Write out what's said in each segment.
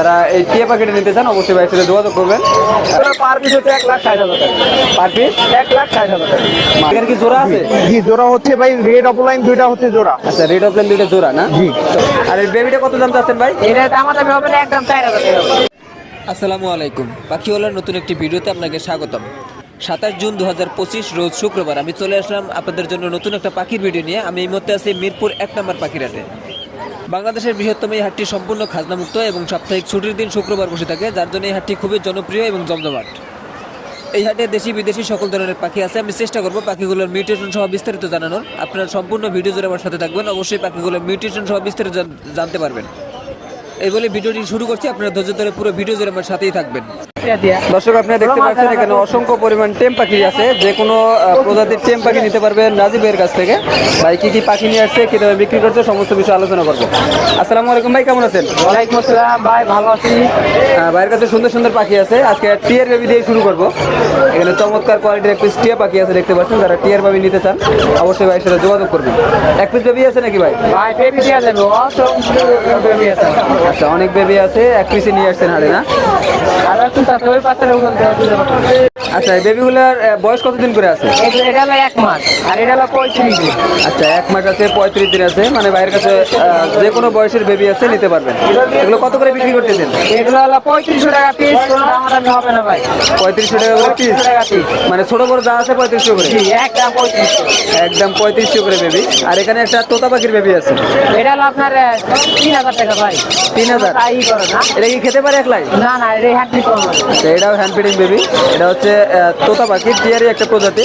যারা এই টিয়া পাখিটা নিতে চান অবশ্যই ভাইয়ের সাথে যোগাযোগ করবেন। পার পিস হচ্ছে এক লাখ ষাট হাজার টাকা। পার পিস এক লাখ ষাট হাজার টাকা। কি জোড়া আছে? জি জোড়া হচ্ছে ভাই রেড অফলাইন দুইটা হচ্ছে জোড়া। আচ্ছা রেড অফ দুইটা জোড়া না? জি। আর এই বেবিটা কত দাম চাচ্ছেন ভাই? এটা দামাদামি হবে না একদম চার হাজার টাকা আসসালামু আলাইকুম। পাখিওয়ালার নতুন একটি ভিডিওতে আপনাকে স্বাগতম। সাতাশ জুন দু হাজার পঁচিশ রোজ শুক্রবার আমি চলে আসলাম আপনাদের জন্য নতুন একটা পাখির ভিডিও নিয়ে। আমি এই মুহূর্তে আছি মিরপুর এক নম্বর পাখির হাটে বাংলাদেশের বৃহত্তম এই হাটটি সম্পূর্ণ খাজনামুক্ত এবং সাপ্তাহিক ছুটির দিন শুক্রবার বসে থাকে, যার জন্য এই হাটটি খুবই জনপ্রিয় এবং জমজমাট। এই হাটে দেশি বিদেশি সকল ধরনের পাখি আছে। আমি চেষ্টা করব পাখিগুলোর মিউটেশন সহ বিস্তারিত জানানোর। আপনারা সম্পূর্ণ ভিডিও জুড়ে আমার সাথে থাকবেন। অবশ্যই পাখিগুলোর মিউটেশন সহ বিস্তারিত জানতে পারবেন। এই বলে ভিডিওটি শুরু করছি। আপনারা ধৈর্য ধরে পুরো ভিডিও জুড়ে আমার সাথেই থাকবেন। দর্শক আপনারা দেখতে পাচ্ছেন এখানে অসংখ্য পরিমাণ টেম পাখি আছে। যে কোনো প্রজাতির টেম পাখি নিতে পারবেন নাজিবের কাছ থেকে। ভাই কি কি পাখি নিয়ে আসছে কীভাবে বিক্রি করছে সমস্ত বিষয়ে আলোচনা করব। আসসালামু আলাইকুম ভাই কেমন আছেন? ওয়ালাইকুম আসসালাম ভাই ভালো আছি। ভাইয়ের কাছে সুন্দর সুন্দর পাখি আছে। আজকে টিয়ার বেবি দিয়ে শুরু করব। এখানে চমৎকার কোয়ালিটির এক পিস টিয়া পাখি আছে দেখতে পাচ্ছেন। যারা টিয়ার বেবি নিতে চান অবশ্যই ভাইয়ের সাথে যোগাযোগ করবেন। এক পিস বেবি আছে নাকি ভাই? ভাই বেবি দিয়ে অসংখ্য বেবি আছে। আচ্ছা অনেক বেবি আছে এক পিসে নিয়ে আসছেন হাড়ে না? আচ্ছা এই বেবিগুলোর বয়স কতদিন করে আছে? এটা হলো এক মাস আর এটা হলো পঁয়ত্রিশ দিন আচ্ছা এক মাস আছে পঁয়ত্রিশ দিন আছে মানে ভাইয়ের কাছে যে কোনো বয়সের বেবি আছে নিতে পারবেন। এগুলো কত করে বিক্রি করতেছেন? এগুলো হলো পঁয়ত্রিশশো টাকা পিস হবে না ভাই পঁয়ত্রিশশো টাকা করে পিস মানে ছোট বড় যা আছে পঁয়ত্রিশশো করে? একদম পঁয়ত্রিশশো একদম পঁয়ত্রিশশো করে বেবি আর এখানে একটা তোতা পাখির বেবি আছে। এটা হলো আপনার তিন হাজার টাকা ভাই তিন হাজার না। এটা কি খেতে পারে একলাই? না না এটা হ্যান্ড করব এটাও হ্যান্ড ফিডিং বেবি এটা হচ্ছে তোতা পাখি টিয়ারি একটা প্রজাতি।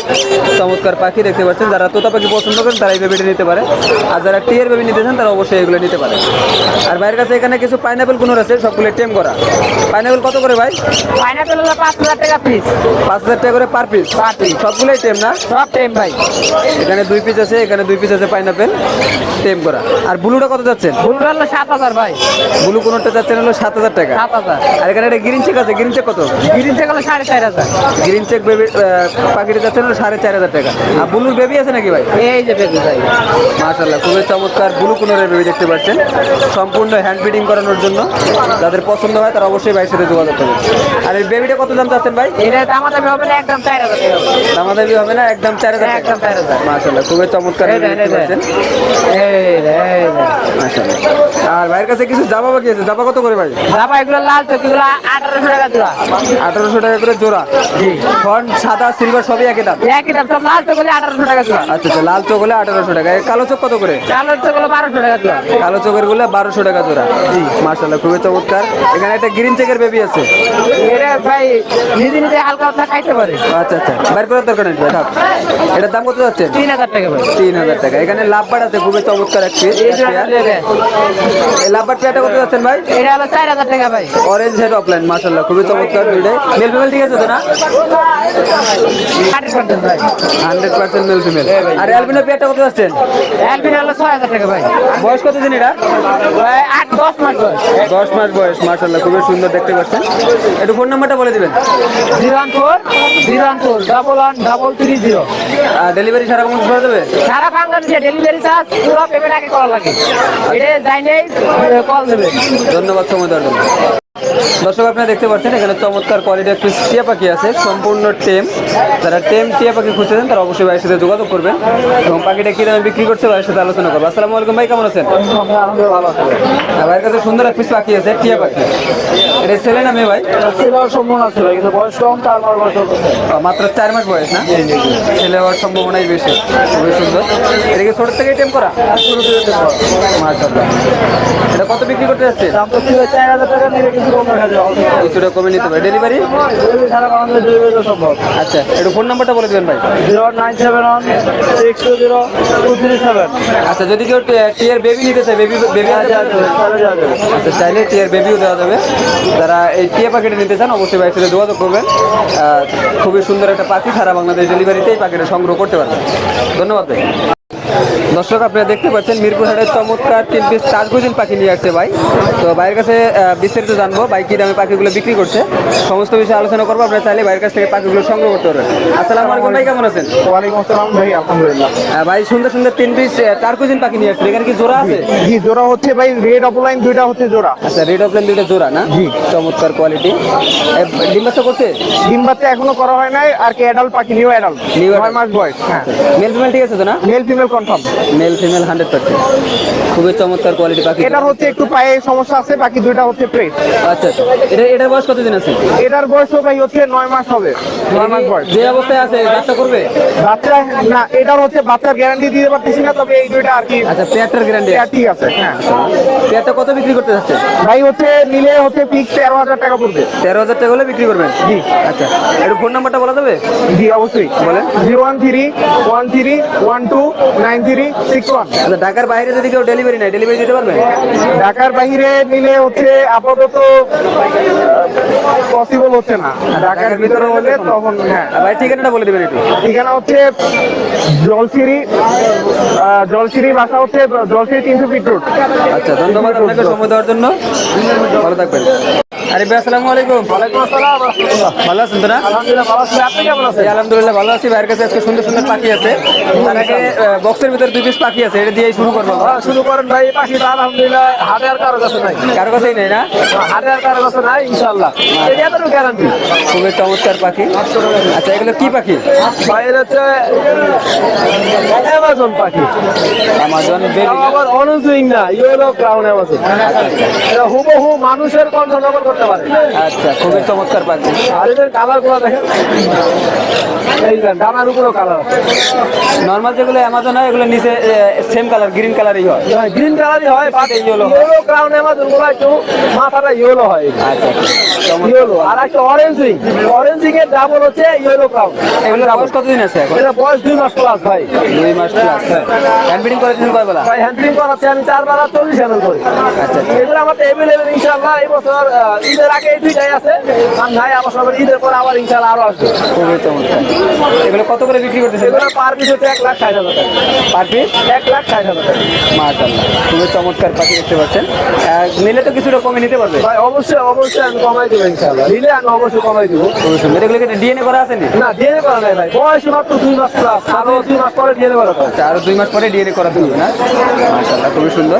চমৎকার পাখি দেখতে পাচ্ছেন। যারা তোতা পাখি পছন্দ করেন তারা এই বেবিটা নিতে পারে। আর যারা টিয়ার বেবি নিতে চান তারা অবশ্যই এগুলো নিতে পারে। আর ভাইয়ের কাছে এখানে কিছু পাইনাপেল কুনোর আছে সবগুলো টেম করা। পাইনাপেল কত করে ভাই? পাইনাপেল হলো পাঁচ হাজার টাকা পিস পাঁচ হাজার টাকা করে পার পিস Per পিস সবগুলোই টেম না? সব টাইম ভাই। এখানে দুই পিস আছে এখানে দুই পিস আছে পাইনাপেল টেম করা। আর ব্লুটা কত যাচ্ছেন ব্লুটা হলো সাত হাজার ভাই। ব্লু কোনোটা যাচ্ছেন হলো সাত হাজার টাকা। সাত হাজার। আর এখানে একটা গ্রিন চেক আছে গ্রিন চেক কত? গ্রিন থেকে হলো সাড়ে চার হাজার। গ্রিন চেক বেবি পাখিটা যাচ্ছেন হলো সাড়ে চার হাজার টাকা। আর ব্লুর বেবি আছে নাকি ভাই? এই যে বেবি ভাই। মাশাল্লাহ খুবই চমৎকার ব্লু কোনোরের বেবি দেখতে পাচ্ছেন। সম্পূর্ণ হ্যান্ড ফিডিং করানোর জন্য। যাদের পছন্দ হয় তারা অবশ্যই ভাইয়ের সাথে যোগাযোগ করবেন। আর এই বেবিটা কত দাম চাচ্ছেন ভাই? এটা দামাদামি হবে না একদম চার হাজার টাকা ভাই। দামাদামি হবে না একদম চার হাজার একদম চার হাজার। মাশাল্লাহ খুবই চমৎকার আর ভাইয়ের কাছে কিছু জামা বাকি আছে? জামা কত করে ভাই? বাবা এগুলো লাল চোখ এগুলো আঠারোশো টাকা জোড়া। আঠারোশো টাকা করে জোড়া। ফন্ট সাদা সিলভার সবই একই দাম? একই দাম সব লাল চোখ হলে আঠারোশো টাকা জোড়া। আচ্ছা আচ্ছা লাল চোখ হলে আঠারোশো টাকা। কালো চোখ কত করে? কালোর চোখ হলো বারোশো টাকা জোড়া। কালো চোখেরগুলো বারোশো টাকা জোড়া। জি। মার্শাল্লাহ খুবই চমৎকার। এখানে একটা গ্রিন চেকের বেবি আছে। এটা ভাই নিজে নিজে হালকা হালকা খাইতে পারে। আচ্ছা আচ্ছা বাইর করার দরকার নেই থাক। এটার দাম কত যাচ্ছে? তিন হাজার টাকা ভাই। তিন হাজার টাকা। এখানে লাভবার আছে খুবই চমৎকার এক piece, এই এক জোড়া pair। নেবেন। এই লাভবার পেয়ারটা কত যাচ্ছেন ভাই? এটা হলো চার হাজার টাকা ভাই। অরেঞ্জ হেড অফলাইন মার্শাল্লাহ খুবই চমৎকার দুইটাই মেল ফিমেল ঠিক আছে তো না? হান্ড্রেড পার্সেন্ট মেল ফিমেল আর অ্যালবিনো পেয়ারটা কত যাচ্ছেন? অ্যালবিন হলো ছয় হাজার টাকা ভাই। বয়স কত দিন এটা? আট দশ মাস বয়স। দশ মাস বয়স মার্শাল্লাহ খুবই সুন্দর দেখতে পাচ্ছেন। একটু ফোন নাম্বারটা বলে দিবেন। Zero one four zero one four double one double three zero delivery সারা কম করে দেবে? সারা বাংলাদেশে ডেলিভারি চার্জ পুরো পেমেন্ট আগে করা লাগে। এটা যাই নেই কল দেবে। ধন্যবাদ সময় দেওয়ার জন্য। দর্শক আপনারা দেখতে পাচ্ছেন এখানে চমৎকার কোয়ালিটি একটি টিয়া পাখি আছে সম্পূর্ণ টেম। যারা টেম টিয়া পাখি খুঁজছেন তারা অবশ্যই ভাইয়ের সাথে যোগাযোগ করবেন এবং পাখিটা কি দামে বিক্রি করছে ভাইয়ের সাথে আলোচনা করব। আসসালামু আলাইকুম ভাই কেমন আছেন? আছে আর ভাইয়ের কাছে সুন্দর এক পিস পাখি আছে টিয়া পাখি। এটা ছেলে না মেয়ে ভাই? ছেলের সম্ভাবনা ছিল। কিন্তু বয়স কম তার বয়স মাত্র চার মাস বয়স না? ছেলে হওয়ার সম্ভাবনাই বেশি খুবই সুন্দর। এটাকে ছোট থেকে টেম করা? এটা কত বিক্রি করতে যাচ্ছে চার হাজার টাকা কিছুটা কমে নিতে পারে। ডেলিভারি আচ্ছা একটু ফোন নাম্বারটা বলে দেবেন ভাই। Zero nine seven one six two zero two three seven আচ্ছা যদি কেউ টিয়ার বেবি নিতে চায় বেবি বেবি আচ্ছা চাইলে টিয়ার বেবিও দেওয়া যাবে। যারা এই টিয়া পাখিটা নিতে চান, অবশ্যই ভাইয়ের সাথে যোগাযোগ করবেন। খুবই সুন্দর একটা পাখি সারা বাংলাদেশ ডেলিভারিতে এই পাখিটা সংগ্রহ করতে পারবেন। ধন্যবাদ ভাই। দর্শক আপনারা দেখতে পাচ্ছেন মিরপুর হাটের চমৎকার তিন পিস চার কুজিন পাখি নিয়ে আসছে ভাই। তো ভাইয়ের কাছে বিস্তারিত জানব ভাই কি দামে পাখিগুলো বিক্রি করছে। সমস্ত বিষয়ে আলোচনা করব আপনারা চাইলে ভাইয়ের কাছ থেকে পাখিগুলো সংগ্রহ করতে পারবেন। আসসালামু আলাইকুম ভাই কেমন আছেন? ওয়ালাইকুম আসসালাম ভাই আলহামদুলিল্লাহ। ভাই সুন্দর সুন্দর তিন পিস চার কুজিন পাখি নিয়ে আসছে। এখানে কি জোড়া আছে? জি জোড়া হচ্ছে ভাই রেড অফলাইন দুইটা হচ্ছে জোড়া। আচ্ছা রেড অফ দুইটা জোড়া না? জি। চমৎকার কোয়ালিটি ডিম বাচ্চা করছে? ডিম বাচ্চা এখনও করা হয় নাই আর কি অ্যাডাল্ট পাখি নিউ অ্যাডাল্ট নিউ। মাস বয়স হ্যাঁ। মেল ফিমেল ঠিক আছে তো না? Male female confirm male female hundred percent খুবই চমৎকার কোয়ালিটি পাখি। এটার হচ্ছে একটু পায়ে সমস্যা আছে বাকি দুইটা হচ্ছে প্রেস আচ্ছা এটা এটার বয়স কতদিন আছে? এটার বয়সও ভাই হচ্ছে নয় মাস হবে নয় মাস বয়স। যে অবস্থায় আছে বাচ্চা করবে? বাচ্চা না এটার হচ্ছে বাচ্চার গ্যারান্টি দিতে পারতেছি না তবে এই দুইটা আর কি আচ্ছা পেয়ারটার গ্যারান্টি ঠিক আছে হ্যাঁ। পেয়ারটা কত বিক্রি করতে যাচ্ছে? ভাই হচ্ছে নিলে হচ্ছে ফিক্স তেরো হাজার টাকা পড়বে। তেরো হাজার টাকা হলে বিক্রি করবেন? জি। আচ্ছা একটু ফোন নাম্বারটা বলা যাবে? জি অবশ্যই। বলেন। Zero one three one three one two nine three six one আচ্ছা ঢাকার বাইরে যদি কেউ ডেলিভারি নেয় ডেলিভারি দিতে পারবেন ঢাকার বাইরে নিলে হচ্ছে আপাতত পসিবল হচ্ছে না। ঢাকার ভিতরে হলে তখন হ্যাঁ। ভাই ঠিকানাটা বলে দেবেন একটু। ঠিকানা হচ্ছে জলসিরি জলসিরি বাসা হচ্ছে জলসিরি তিনশো ফিট রোড। আচ্ছা ধন্যবাদ আপনাকে সময় দেওয়ার জন্য। ভালো থাকবেন। আরে ভাই আসসালামু আলাইকুম। ওয়ালাইকুম আসসালাম। ভালো আছেন তো না? আলহামদুলিল্লাহ ভালো আছি। আপনি কেমন আছেন? আলহামদুলিল্লাহ ভালো আছি। ভাইয়ের কাছে আজকে সুন্দর সুন্দর পাখি আছে। তার আগে বক্সের ভিতরে দুই পিস পাখি আছে। এটা দিয়েই শুরু করব হ্যাঁ, শুরু করেন ভাই। পাখিটা আলহামদুলিল্লাহ হাটে আর কারও কাছে নাই। কারও কাছেই নেই না? হাটে আর কারও কাছে নাই ইনশাল্লাহ এটা এতটুকু গ্যারান্টি খুবই চমৎকার পাখি। আচ্ছা এগুলো কি পাখি? বাইরে হচ্ছে অ্যামাজন পাখি। আবার না ইয়েলো ক্রাউন অ্যামাজন এটা হুবহু মানুষের কণ্ঠ নকল করতে পারে। আচ্ছা খুবই চমৎকার পাখি। আর এদের কালারগুলো দেখেন। এই ডানার উপরেও কালার নর্মাল যেগুলো অ্যামাজন হয় এগুলো নিচে সেম কালার গ্রিন কালারই হয়। গ্রিন কালারই হয় বাট ইয়েলো ক্রাউন অ্যামাজনগুলো একটু মাথাটা ইয়েলো হয়। আচ্ছা ইয়েলো আর একটা অরেঞ্জ অরেঞ্জ এর হচ্ছে ইয়েলো ক্রাউন এগুলোর বয়স কতদিন আছে এখন? এটা বয়স দুই মাস প্লাস ভাই। দুই মাস প্লাস হ্যান্ড ফিডিং করেছেন কয় বেলা ভাই হ্যান্ডলিং করাচ্ছে আমি চারবার আর চল্লিশ হ্যান্ডেল করি। আচ্ছা এগুলো আমার এভেলেবেল ইনশাল্লাহ এই বছর ঈদের আগে এই দুইটাই আছে। আর নাই আমার সবার ঈদের পর আবার আরও আসবে। খুবই চমৎকার এগুলো কত করে বিক্রি করতেছে এগুলো পার পিস হচ্ছে এক লাখ ষাট হাজার টাকা। পার পিস এক লাখ ষাট হাজার টাকা। মাশাআল্লাহ খুবই চমৎকার পাখি দেখতে পাচ্ছেন। নিলে তো কিছুটা কমে নিতে পারবে। ভাই অবশ্যই অবশ্যই আমি কমাই দেবো ইনশাল্লাহ নিলে আমি অবশ্যই কমাই দেবো। সুন্দর ডিএনএ করা আছে নি না ডিএনএ করা নাই ভাই। বয়স মাত্র দুই মাস প্লাস আরও দুই মাস পরে ডিএনএ করা। আচ্ছা আরও দুই মাস পরে ডিএনএ হবে না? মাশাআল্লাহ খুবই সুন্দর।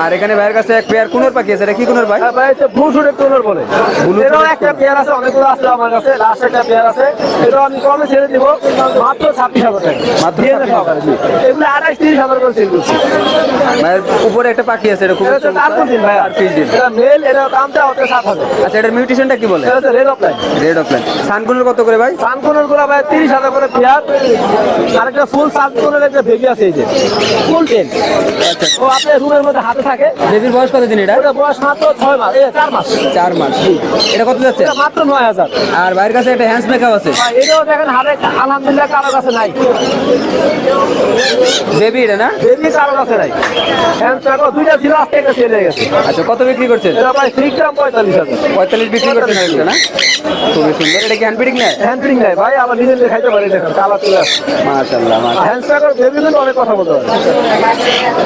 আর এখানে ভাইয়ের কাছে এক পেয়ার কুনোর পাখি আছে। এটা কি কুনোর ভাই? হ্যাঁ ভাই হচ্ছে ব্লু। শুটের বলে shooter একটা পেয়ার আছে অনেকগুলো আছে আমার কাছে। লাস্ট একটা পেয়ার আছে। এটাও আমি কমে ছেড়ে দিব। মাত্র ছাব্বিশ হাজার টাকা। মাত্র 26,000 এগুলো আঠাশ তিরিশ হাজার করে সেল করছি। ভাইয়ের উপরে একটা পাখি আছে এটা এটা দিন ভাই আর পিস দিন এটা মেল এটা দামটা হচ্ছে সাত হাজার। আচ্ছা এটার মিউটেশনটা কি বলে? Red of line red of line সানকুনের কত করে ভাই? সানকোনেরগুলো ভাই তিরিশ হাজার করে পেয়ার আরেকটা ফুল সানকোনের একটা বেবি আছে এই যে। ফুল টেন ও আপনার রুমের মধ্যে হাতে থাকে। বেবির বয়স কত দিন এটা বয়স মাত্র ছয় মাস চার মাস। চার মাস। এটা কত যাচ্ছে? মাত্র নয় হাজার। আর ভাইয়ের কাছে একটা হ্যান্ডস মেকআপ আছে? এটাও দেখেন হাতে আলহামদুলিল্লাহ কারও কাছে নাই। বেবি এটা না? বেবি কারও কাছে নাই। দুইটা ছিল আজকে একটা সেল গেছে। আচ্ছা কত বিক্রি করছেন? এটা ভাই ফ্রি গ্রাম পঁয়তাল্লিশ হাজার। পঁয়তাল্লিশ বিক্রি করছেন এটা না? খুবই সুন্দর। এটা কি হ্যান্ড হ্যান্ড নাই ভাই আবার নিজে নিজে খাইতে পারি দেখেন কালার চলে আসছে। মাশাআল্লাহ মাশাআল্লাহ। হ্যান্ড চাকর বেবি কিন্তু অনেক কথা বলতে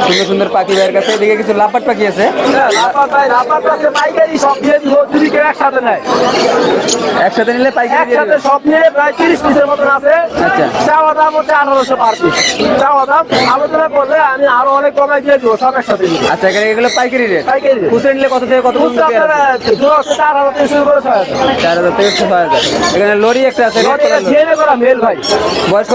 সুন্দর সুন্দর পাখি ভাইয়ের কাছে। এদিকে কিছু লাপাট পাখি আছে? হ্যাঁ, ভাই পাইকারি সব দিয়ে দিব যদি কেউ একসাথে নেয়। একসাথে নিলে পাইকারি একসাথে সব নিয়ে প্রায় তিরিশ পিসের মতন আছে। আচ্ছা। চাওয়া দাম হচ্ছে আঠারোশো পার পিস চাওয়া দাম আলোচনা করলে আমি আরও অনেক কমাই দিয়ে দিব আচ্ছা এখানে এগুলো পাইকারি রেট পাইকারি খুচরা নিলে কত থেকে কত পর্যন্ত বুঝতে পেয়ার আপনারা দু হাজার চার হাজার থেকে শুরু করে ছয় হাজার। চার হাজার থেকে ছয় হাজার। এখানে লরি একটা আছে করা মেল ভাই। বয়স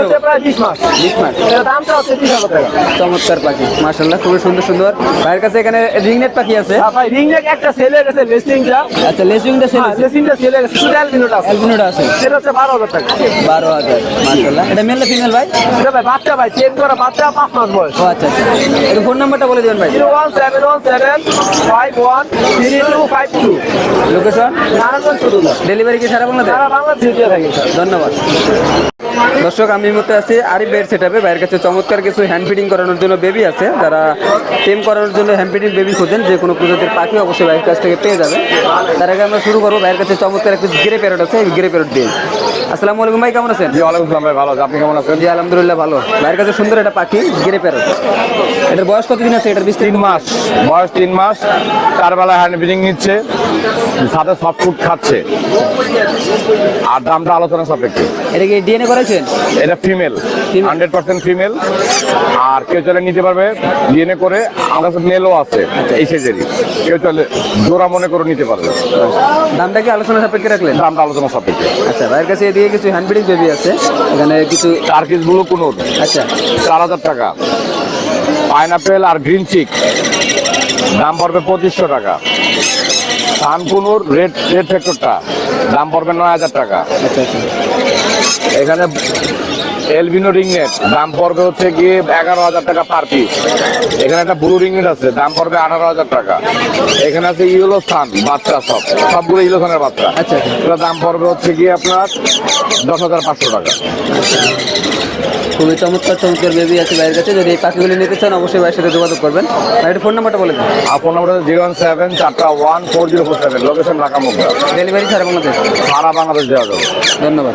হচ্ছে প্রায় বিশ মাস। বিশ মাস। দামটা হচ্ছে তিরিশ হাজার টাকা। চমৎকার পাখি মাশাল্লাহ খুবই সুন্দর সুন্দর। ভাইয়ের কাছে এখানে রিংনেট পাখি আছে। ভাই রিং একটা সেলে গেছে লেসিংটা। আচ্ছা লেসুইংটা সেল হ্যাঁ লেসিংটা সেলে গেছে শুধু অ্যালবিনোটা আছে। অ্যালবিনোটা আছে। সেটা হচ্ছে বারো হাজার টাকা। বারো হাজার মাশাল্লাহ এটা মেল না ফিমেল ভাই? এটা ভাই বাচ্চা ভাই চেন করা বাচ্চা পাঁচ মাস বয়স। আচ্ছা আচ্ছা। ফোন নাম্বারটা বলে দেবেন ভাই। Zero one seven one seven five one three two five two. Location Narayanganj delivery কি সারা বাংলাদেশ সারা বাংলা দিয়ে থাকি ধন্যবাদ। দর্শক আমি মুহূর্তে আছি আরিফ বের সেট আপে বাইরের কাছে চমৎকার কিছু হ্যান্ড ফিডিং করানোর জন্য বেবি আছে। যারা টেম করানোর জন্য হ্যান্ড ফিডিং বেবি খোঁজেন যে কোনো প্রজাতির পাখি অবশ্যই বাইরের কাছ থেকে পেয়ে যাবে তার আগে আমরা শুরু করব। বাইরের কাছে চমৎকার একটি গ্রে প্যারট আছে এই গ্রে প্যারট দিয়ে। আসসালামু আলাইকুম ভাই কেমন আছেন? জি ওয়ালাইকুম ভাই ভালো আছি। আপনি কেমন আছেন? জি আলহামদুলিল্লাহ ভালো। ভাইয়ের কাছে সুন্দর একটা পাখি গিরে প্যারট এটার বয়স কতদিন আছে? এটার বিস্তারিত তিন মাস। বয়স তিন মাস। চার বেলায় হ্যান্ড ব্রিডিং নিচ্ছে। সাথে সফট ফুড খাচ্ছে। আর দামটা আলোচনা সাপেক্ষে। এটা কি ডিএনএ করাইছেন? এটা ফিমেল হান্ড্রেড পার্সেন্ট ফিমেল আর কেউ চলে নিতে পারবে ডিএনএ করে। আমার কাছে মেলও আছে এই সাইজেরই কেউ চলে জোড়া মনে করে নিতে পারবে। দামটা কি আলোচনা সাপেক্ষে রাখলেন? দামটা আলোচনা সাপেক্ষে। আচ্ছা ভাইয়ের কাছে এদিকে কিছু হ্যান্ডবিডিং বেবি আছে। এখানে কিছু টার্কিসগুলো কুনুর। আচ্ছা। চার হাজার টাকা। পাইনাপেল আর গ্রিন চিক দাম পড়বে পঁচিশশো টাকা। সানকুনুর রেড রেড ফ্যাক্টরটা দাম পড়বে নয় হাজার টাকা। আচ্ছা আচ্ছা। এখানে এলবিনো রিংনেট দাম পড়বে হচ্ছে গিয়ে এগারো হাজার টাকা পার পিস এখানে একটা ব্লু রিংনেট আছে দাম পড়বে আঠারো হাজার টাকা। এখানে আছে ইয়েলো সান বাচ্চা সব। সবগুলো ইয়েলো সানের বাচ্চা। আচ্ছা, আচ্ছা। দাম পড়বে হচ্ছে গিয়ে আপনার দশ হাজার পাঁচশো টাকা। খুবই চমৎকার চমৎকার বেবি আছে ভাইয়ের কাছে। যদি এই পাখিগুলি নিতে চান অবশ্যই ভাইয়ের সাথে যোগাযোগ করবেন। একটু ফোন নাম্বারটা বলে দেন। আর phone number zero one seven চারটা one four zero four seven location Dhaka Mugda delivery ছাড়া বাংলাদেশ। সারা বাংলাদেশ দেওয়া যাবে। ধন্যবাদ।